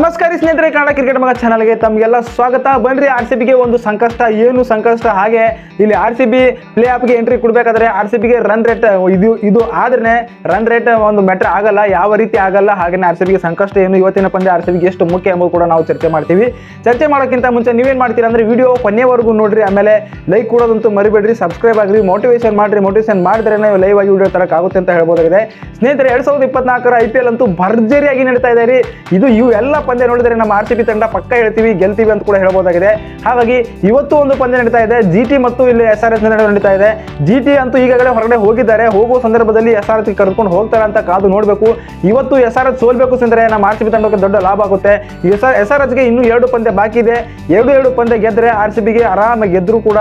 ನಮಸ್ಕಾರ ಸ್ನೇಹಿತರೆ, ಕನ್ನಡ ಕ್ರಿಕೆಟ್ ಮಗ ಚಾನಲ್ಗೆ ತಮಗೆಲ್ಲ ಸ್ವಾಗತ. ಬನ್ರಿ, ಆರ್ ಸಿ ಬಿಗೆ ಒಂದು ಸಂಕಷ್ಟ, ಏನು ಸಂಕಷ್ಟ? ಹಾಗೆ ಇಲ್ಲಿ ಆರ್ ಸಿ ಬಿ ಪ್ಲೇ ಆಫ್ಗೆ ಎಂಟ್ರಿ ಕೊಡಬೇಕಾದ್ರೆ ಆರ್ ಸಿ ಬಿಗೆ ರನ್ ರೇಟ್ ಇದು ಇದು ಆದ್ರೆ ರನ್ ರೇಟ್ ಒಂದು ಮೆಟ್ರ್ ಆಗಲ್ಲ, ಯಾವ ರೀತಿ ಆಗಲ್ಲ ಹಾಗೆ ಆರ್ ಸಿ ಬಿಗೆ ಸಂಕಷ್ಟ ಏನು, ಇವತ್ತಿನ ಪಂದ್ಯ ಆರ್ ಸಿ ಬಿಗೆ ಎಷ್ಟು ಮುಖ್ಯ ಎಂಬುದು ಕೂಡ ನಾವು ಚರ್ಚೆ ಮಾಡ್ತೀವಿ. ಚರ್ಚೆ ಮಾಡೋಕ್ಕಿಂತ ಮುಂಚೆ ನೀವೇನು ಮಾಡ್ತೀರಾ ಅಂದ್ರೆ ವಿಡಿಯೋ ಕೊನೆವರೆಗೂ ನೋಡ್ರಿ, ಆಮೇಲೆ ಲೈಕ್ ಕೊಡೋದಂತೂ ಮರಿಬೇಡ್ರಿ ಸಬ್ಸ್ಕ್ರೈಬ್ ಆಗ್ರಿ ಮೋಟಿವೇಶನ್ ಮಾಡ್ರಿ ಮೋಟಿವೇಶನ್ ಮಾಡಿದ್ರೆ ಲೈವ್ ಆಗಿ ವಿಡಿಯೋ ತರಕಾಗುತ್ತೆ ಅಂತ ಹೇಳ್ಬೋದಾಗಿದೆ. ಸ್ನೇಹಿತರೆ, ಎರಡು ಸಾವಿರದ ಇಪ್ಪತ್ನಾಲ್ಕರ ಐ ಪಿ ಎಲ್ ಅಂತೂ ಭರ್ಜರಿಯಾಗಿ ನಡೀತಾ ಇದೆ ರೀ. ಇದು ಇವು ಪಂದ್ಯ ನೋಡಿದ್ರೆ ನಮ್ಮ ಆರ್ ಸಿ ತಂಡ ಪಕ್ಕ ಹೇಳ್ತೀವಿ, ಗೆಲ್ತೀವಿ ಅಂತ ಕೂಡ ಹೇಳ್ಬೋದಾಗಿದೆ. ಹಾಗಾಗಿ ಇವತ್ತು ಒಂದು ಪಂದ್ಯ ನಡೀತಾ ಇದೆ. ಜಿ ಮತ್ತು ಇಲ್ಲಿ ಎಸ್ ಆರ್ ಎಸ್ ನಡೀತಾ ಇದೆ. ಜಿ ಟಿ ಅಂತೂ ಈಗಾಗಲೇ ಹೊರಗಡೆ ಹೋಗಿದ್ದಾರೆ. ಹೋಗುವ ಸಂದರ್ಭದಲ್ಲಿ ಎಸ್ ಆರ್ ಎಸ್ ಕರ್ಕೊಂಡು ಹೋಗ್ತಾರೆ ಅಂತ ಕಾದು ನೋಡಬೇಕು. ಇವತ್ತು ಎಸ್ ಆರ್ ಎಸ್ ಸೋಲ್ಬೇಕು ಅಂದರೆ ನಮ್ಮ ಆರ್ ಸಿ ತಂಡಕ್ಕೆ ದೊಡ್ಡ ಲಾಭ ಆಗುತ್ತೆ. ಎಸ್ ಆರ್ ಎಸ್ ಆರ್ ಎಸ್ಗೆ ಇನ್ನೂ ಎರಡು ಪಂದ್ಯ ಬಾಕಿ ಇದೆ. ಎರಡು ಎರಡು ಪಂದ್ಯ ಗೆದ್ದರೆ ಆರ್ ಸಿ ಬಿಗೆ ಆರಾಮಾಗಿ ಗೆದ್ದರೂ ಕೂಡ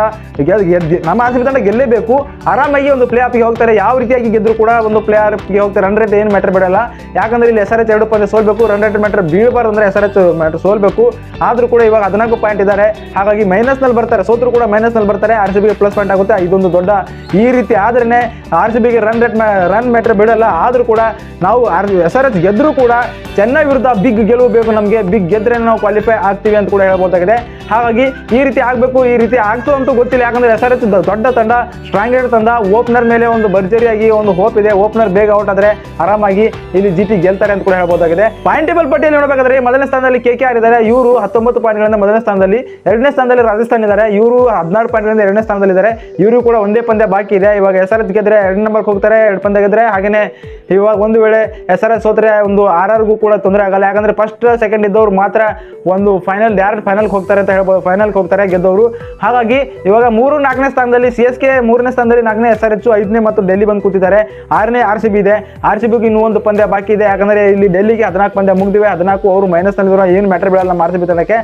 ನಮ್ಮ ಆರ್ ಸಿ ತಂಡ ಗೆಲ್ಲೇಬೇಕು. ಆರಾಮಾಗಿ ಒಂದು ಪ್ಲೇ ಆಫ್ಗೆ ಹೋಗ್ತಾರೆ. ಯಾವ ರೀತಿಯಾಗಿ ಗೆದ್ದರೂ ಕೂಡ ಒಂದು ಪ್ಲೇ ಆಫ್ಗೆ ಹೋಗ್ತಾರೆ. ರನ್ ರೇಟ್ ಏನು ಮ್ಯಾಟರ್ ಬಿಡಲ್ಲ. ಯಾಕಂದ್ರೆ ಇಲ್ಲಿ ಎಸ್ ಆರ್ ಎಸ್ ಎರಡು ಪಂದ್ಯ ಸೋಲ್ಬೇಕು. ರನ್ ರೇಟ್ ಮ್ಯಾಟರ್ ಬೀಳಬಾರ್ದು ಅಂದ್ರೆ ಎಸ್ ಆರ್ ಎಚ್ ಸೋಲ್ಬೇಕು. ಆದ್ರೂ ಕೂಡ ಇವಾಗ ಹದಿನಾಲ್ಕು ಪಾಯಿಂಟ್ ಇದ್ದಾರೆ. ಹಾಗಾಗಿ ಮೈನಸ್ನಲ್ಲಿ ಬರ್ತಾರೆ. ಸೋತ್ರು ಕೂಡ ಮೈನಸ್ನಲ್ಲಿ ಬರ್ತಾರೆ. ಆರ್ ಸಿ ಬಿಗೆ ಪ್ಲಸ್ ಪಾಯಿಂಟ್ ಆಗುತ್ತೆ. ಇದೊಂದು ದೊಡ್ಡ ಈ ರೀತಿ ಆದ್ರೇನೆ ಆರ್ ಸಿ ಬಿಗೆ ರನ್ ರೇಟ್ ರನ್ ಮ್ಯಾಟರ್ ಬಿಡಲ್ಲ ಆದ್ರೂ ಕೂಡ ನಾವು ಆರ್ ಎಸ್ ಆರ್ ಎಚ್ ಗೆದ್ರೂ ಕೂಡ ಚೆನ್ನೈ ವಿರುದ್ಧ ಬಿಗ್ ಗೆಲುವು ಬೇಕು ನಮಗೆ. ಬಿಗ್ ಗೆದ್ರೆ ನಾವು ಕ್ವಾಲಿಫೈ ಆಗ್ತೀವಿ ಅಂತ ಕೂಡ ಹೇಳ್ಬೋದಾಗಿದೆ. ಹಾಗಾಗಿ ಈ ರೀತಿ ಆಗಬೇಕು, ಈ ರೀತಿ ಆಗ್ತು ಅಂತೂ ಗೊತ್ತಿಲ್ಲ. ಯಾಕಂದ್ರೆ ಎಸ್ ಆರ್ ಎಚ್ ದೊಡ್ಡ ತಂಡ ಸ್ಟ್ರಾಂಗ್ ತಂಡ ಓಪನರ್ ಮೇಲೆ ಒಂದು ಭರ್ಜರಿಯಾಗಿ ಒಂದು ಹೋಪ್ ಇದೆ. ಓಪನರ್ ಬೇಗ ಔಟ್ ಆದ್ರೆ ಆರಾಮಾಗಿ ಇಲ್ಲಿ ಜಿಟಿ ಗೆಲ್ತಾರೆ ಅಂತ ಕೂಡ ಹೇಳ್ಬೋದಾಗಿದೆ. ಪಾಯಿಂಟ್ ಟೇಬಲ್ ಪಟ್ಟಿಯಲ್ಲಿ ನೋಡಬೇಕಾದ್ರೆ ಮೊದಲನೇ ಸ್ಥಾನದಲ್ಲಿ ಕೆ ಕೆ ಆರ್ ಇದ್ದಾರೆ. ಇವರು ಹತ್ತೊಂಬತ್ತು ಪಾಯಿಂಟ್ಗಳಿಂದ ಮೊದಲನೇ ಸ್ಥಾನದಲ್ಲಿ, ಎರಡನೇ ಸ್ಥಾನದಲ್ಲಿ ರಾಜಸ್ಥಾನ್ ಇದ್ದಾರೆ. ಇವರು ಹದಿನಾರು ಪಾಯಿಂಟ್ಗಳಿಂದ ಎರಡನೇ ಸ್ಥಾನದಲ್ಲಿದ್ದಾರೆ ಇವರು ಕೂಡ ಒಂದೇ ಪಂದ್ಯ ಬಾಕಿ ಇದೆ. ಇವಾಗ ಎಸ್ ಆರ್ ಎಚ್ ಗೆದ್ರೆ ಎರಡು ನಂಬರ್ ಹೋಗ್ತಾರೆ. ಎರಡು ಪಂದ್ಯ ಗೆದ್ರೆ ಹಾಗೆ ಇವಾಗ ಒಂದು ವೇಳೆ ಎಸ್ ಆರ್ ಎಸ್ ಸೋತ್ರೆ ಒಂದು ಆರ್ ಆರ್ಗೂ ಕೂಡ ತೊಂದರೆ ಆಗಲ್ಲ. ಯಾಕಂದ್ರೆ ಫಸ್ಟ್ ಸೆಕೆಂಡ್ ಇದ್ದವ್ರು ಮಾತ್ರ ಒಂದು ಫೈನಲ್ ಡೈರೆಕ್ಟ್ ಫೈನಲ್ ಹೋಗ್ತಾರೆ ಅಂತ ಹೇಳ್ಬೋದು ಫೈನಲ್ಗೆ ಹೋಗ್ತಾರೆ ಗೆದ್ದವರು ಹಾಗಾಗಿ ಇವಾಗ ಮೂರು, ನಾಲ್ಕನೇ ಸ್ಥಾನದಲ್ಲಿ ಸಿ ಎಸ್ ಕೆ ಮೂರನೇ ಸ್ಥಾನದಲ್ಲಿ ನಾಲ್ಕನೇ ಎಸ್ ಆರ್ ಎಚ್ ಐದನೇ ಮತ್ತು ಡೆಲ್ಲಿ ಬಂದು ಕೂತಿದ್ದಾರೆ. ಆರನೇ ಆರ್ ಸಿ ಬಿ ಇದೆ. ಆರ್ ಸಿ ಬಿಗೆ ಇನ್ನೂ ಒಂದು ಪಂದ್ಯ ಬಾಕಿ ಇದೆ. ಯಾಕಂದರೆ ಇಲ್ಲಿ ಡೆಲ್ಲಿಗೆ ಹದಿನಾಲ್ಕು ಪಂದ್ಯ ಮುಗಿದಿವೆ. ಹದಿನಾಲ್ಕು ಅವರು ಮೈನಸ್ನಲ್ಲಿ ಏನು ಮ್ಯಾಟರ್ ಬೀಳಲ್ಲ ನಮ್ಮ ಆರ್ ಸಿ ಬಿ ತಂಡಕ್ಕೆ.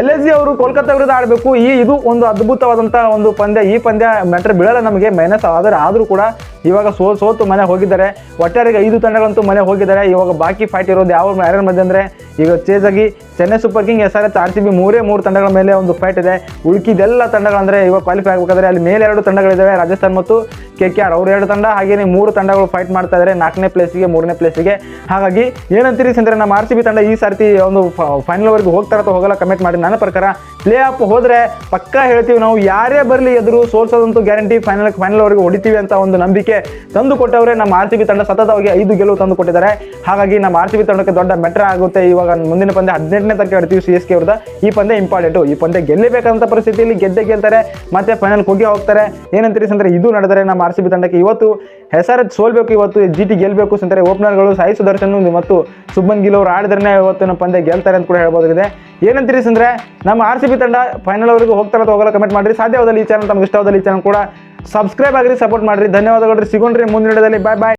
ಎಲ್ ಎಸ್ ಜಿ ಅವರು ಕೋಲ್ಕತ್ತಾ ವಿರುದ್ಧ ಆಡಬೇಕು. ಈ ಇದು ಒಂದು ಅದ್ಭುತವಾದಂಥ ಒಂದು ಪಂದ್ಯ. ಈ ಪಂದ್ಯ ಮ್ಯಾಟರ್ ಬೀಳಲ್ಲ ನಮಗೆ. ಮೈನಸ್ ಆದರೆ ಆದರೂ ಕೂಡ ಇವಾಗ ಸೋ, ಸೋತು ಮನೆ ಹೋಗಿದ್ದಾರೆ. ಒಟ್ಟಾರೆಗೆ ಐದು ತಂಡಗಳಂತೂ ಮನೆ ಹೋಗಿದ್ದಾರೆ. ಇವಾಗ ಬಾಕಿ ಫೈಟ್ ಇರೋದು ಯಾವ ಯಾರ ಮಧ್ಯೆ ಅಂದರೆ ಈಗ ಚೇಜಾಗಿ Chennai super king S R H R C B ಮೂರೇ ಮೂರು ತಂಡಗಳ ಮೇಲೆ ಒಂದು ಫೈಟ್ ಇದೆ. ಉಳ್ಕಿದೆಲ್ಲ ತಂಡಗಳಂದ್ರೆ ಇವಾಗ ಕ್ವಾಲಿಫೈ ಆಗಬೇಕಾದ್ರೆ ಅಲ್ಲಿ ಮೇಲೆ ಎರಡು ತಂಡಗಳಿದ್ದಾವೆ ರಾಜಸ್ಥಾನ್ ಮತ್ತು ಕೆ ಕೆ ಆರ್ ಅವ್ರು ಎರಡು ತಂಡ ಹಾಗೇನೆ ಮೂರು ತಂಡಗಳು ಫೈಟ್ ಮಾಡ್ತಾ ಇದ್ದಾರೆ ನಾಲ್ಕನೇ ಪ್ಲೇಸಿಗೆ ಮೂರನೇ ಪ್ಲೇಸಿಗೆ ಹಾಗಾಗಿ ಏನಂತೀರಿ ಅಂದರೆ ನಮ್ಮ ಆರ್ ಸಿ ಬಿ ತಂಡ ಈ ಸರ್ತಿ ಒಂದು ಫೈನಲ್ವರೆಗೂ ಹೋಗ್ತಾರ ಅಥವಾ ಹೋಗಲ್ಲ ಕಮೆಂಟ್ ಮಾಡಿ? ನನ್ನ ಪ್ರಕಾರ ಪ್ಲೇ ಆಫ್ ಹೋದ್ರೆ ಪಕ್ಕಾ ಹೇಳ್ತೀವಿ ನಾವು, ಯಾರೇ ಬರಲಿ ಎದುರು ಸೋಲ್ಸೋದಂತೂ ಗ್ಯಾರಂಟಿ ಫೈನಲ್ ಫೈನಲ್ವರೆಗೂ ಹೊಡಿತೀವಿ ಅಂತ ಒಂದು ನಂಬಿಕೆ ತಂದು ಕೊಟ್ಟವರೇ ನಮ್ಮ ಆರ್ ಸಿ ಬಿ ತಂಡ ಸತತವಾಗಿ ಐದು ಗೆಲುವು ತಂದು ಕೊಟ್ಟಿದ್ದಾರೆ. ಹಾಗಾಗಿ ನಮ್ಮ ಆರ್ ಸಿ ಬಿ ತಂಡಕ್ಕೆ ದೊಡ್ಡ ಮೆಟ್ರ ಆಗುತ್ತೆ. ಇವಾಗ ಮುಂದಿನ ಪಂದ್ಯ ಹದಿನೆಂಟನೇ ತಾರೀಕು ಆಡ್ತೀವಿ ಸಿ ಎಸ್ ಕೆ ವಿರುದ್ಧ ಈ ಪಂದ್ಯ ಇಂಪಾರ್ಟೆಂಟು ಈ ಪಂದ್ಯ ಗೆಲ್ಲಬೇಕಂತ ಪರಿಸ್ಥಿತಿಯಲ್ಲಿ ಗೆದ್ದೆ ಗೆಲ್ತಾರೆ, ಮತ್ತೆ ಫೈನಲ್ ಹೋಗಿ ಹೋಗ್ತಾರೆ. ಏನಂತೀರಿ ಅಂದ್ರೆ ಇದು ನಡೆದರೆ ನಮ್ಮ ಆರ್ ಸಿ ಬಿ ತಂಡಕ್ಕೆ ಇವತ್ತು ಹೆಸರು ಸೋಲ್ಬೇಕು, ಇವತ್ತು ಜಿ ಟಿ ಗೆಲ್ಬೇಕು ಅಂತಾರೆ ಓಪನರ್ಗಳು ಸಾಯಿ ಸುದರ್ಶನ್ ಮತ್ತು ಸುಬ್ಮನ್ ಗಿಲ್ ಅವರು ಆಡಿದ್ರೆ ನಮ್ಮ ಪಂದ್ಯ ಗೆಲ್ತಾರೆ ಅಂತ ಕೂಡ ಹೇಳ್ಬೋದಾಗಿದೆ. ಏನಂತೀರಿ ಸಂದ್ರೆ, ನಮ್ಮ ಆರ್ ಸಿ ತಂಡ ಫೈನಲ್ ಅವರಿಗೆ ಹೋಗ್ತಾರೆ ಹೋಗಲ್ಲ ಕಮೆಂಟ್ ಮಾಡಿರಿ. ಸಾಧ್ಯವಾದಲ್ಲಿ ಈ ಚಾನಲ್ ತಮ್ಗೆ ಇಷ್ಟವಾದಲ್ಲಿ ಈ ಚಾನಲ್ ಕೂಡ ಸಬ್ಸ್ಕ್ರೈಬ್ ಆಗಿರಿ ಸಪೋರ್ಟ್ ಮಾಡಿರಿ. ಧನ್ಯವಾದಗಳು ಸಿಗೋಣ್ರಿ ಮುಂದಿನ ಬಾಯ್ ಬಾಯ್